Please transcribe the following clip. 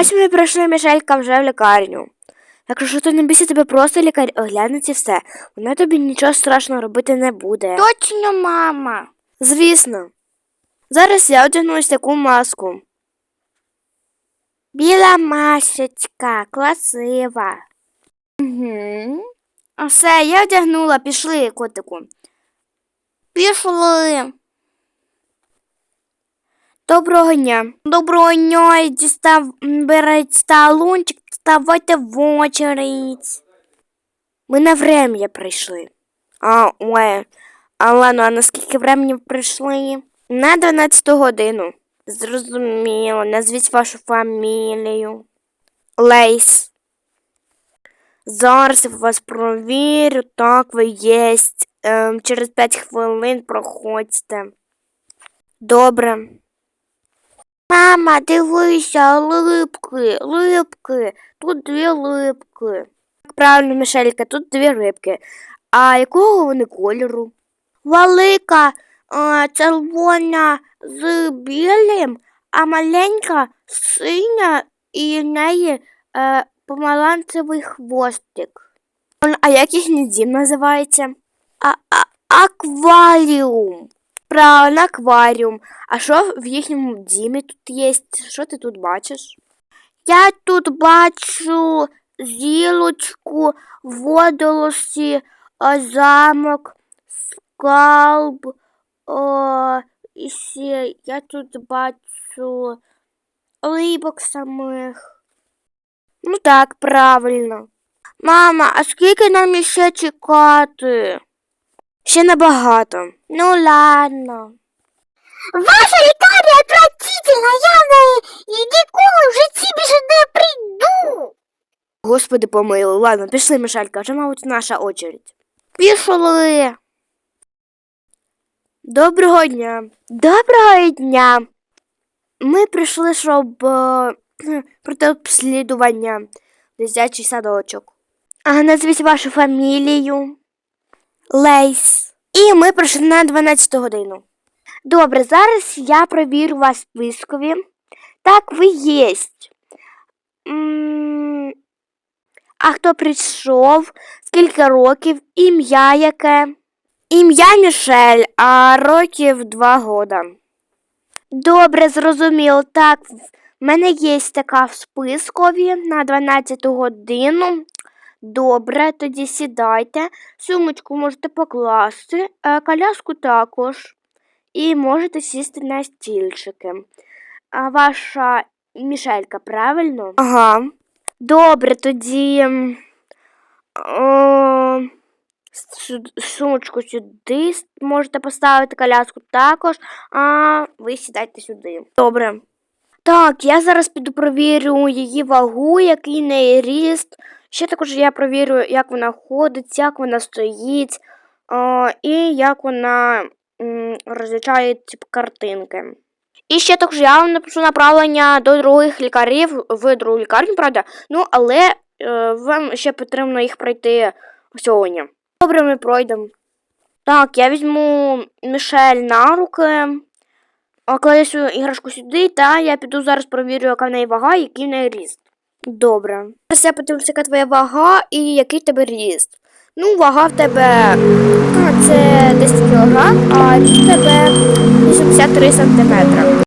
Ось ми прийшли, Мішелька, вже в лікарню. Якщо ти не бійся, тебе просто лікар оглянеться все. Вона тобі нічого страшного робити не буде. Точно, мама. Звісно. Зараз я одягну ось таку маску. Біла масочка, красива. Угу. Все, я одягнула, пішли, котику. Пішли. Доброго дня. Доброго дня, дістав, беріть талончик, ставайте в очередь. Ми на врем'я прийшли. А, ой. А ладно, а на скільки времени прийшли? На 12 годину. Зрозуміло, назвіть вашу фамілію. Лейс. Зараз я вас провірю. Так, ви єсть. Ем, через 5 хвилин проходьте. Добре. Мама, дивися, липки, липки. Тут дві липки. Правильно, Мішелька, тут дві рибки. А якого вони кольору? Велика е, червона з білим, а маленька синя і в неї е, помаранчевий хвостик. А як їхній дім називається? А, а, акваріум. Правильно, акваріум. А що в їхньому дімі тут є? Що ти тут бачиш? Я тут бачу зілочку, водолосі, замок, скалб. О, і ще я тут бачу рибок самих. Ну так, правильно. Мама, а скільки нам іще чекати? Ще набагато. Ну ладно. Ваша лікарня отвратительна, я в неї ніколи в житті більше не прийду. Господи помилуй. Ладно, пішли, Мішелька, вже, мабуть, наша очередь. Пішли. Доброго дня. Доброго дня. Ми прийшли, щоб е, пройти обслідування дитячий садочок. А назвіть вашу фамілію. Лейс. І ми прийшли на 12 годину. Добре, зараз я провірю вас спискові. Так, ви єсть. А хто прийшов? Скільки років? Ім'я яке? Ім'я Мішель, а років два года. Добре, зрозуміло. Так, в мене є така в спискові на 12 годину. Добре, тоді сідайте. Сумочку можете покласти, е, коляску також. І можете сісти на стільчики. А ваша Мішелька, правильно? Ага. Добре, тоді. О, сумочку сюди можете поставити коляску також, а ви сідайте сюди. Добре. Так, я зараз піду провірю її вагу, який неї ріст. Ще також я провірю, як вона ходить, як вона стоїть, а, і як вона м, розлічає типу, картинки. І ще також я вам напишу направлення до других лікарів в другу лікарню, правда? Ну, але е, вам ще потрібно їх пройти сьогодні. Добре, ми пройдемо. Так, я візьму Мішель на руки, кладу іграшку сюди, та я піду зараз провірю, яка в неї вага який в неї ріст. Добре. Зараз я подивлюся, яка твоя вага і який тебе ріст. Ну, вага в тебе це 10 кг, а ріст в тебе 83 см.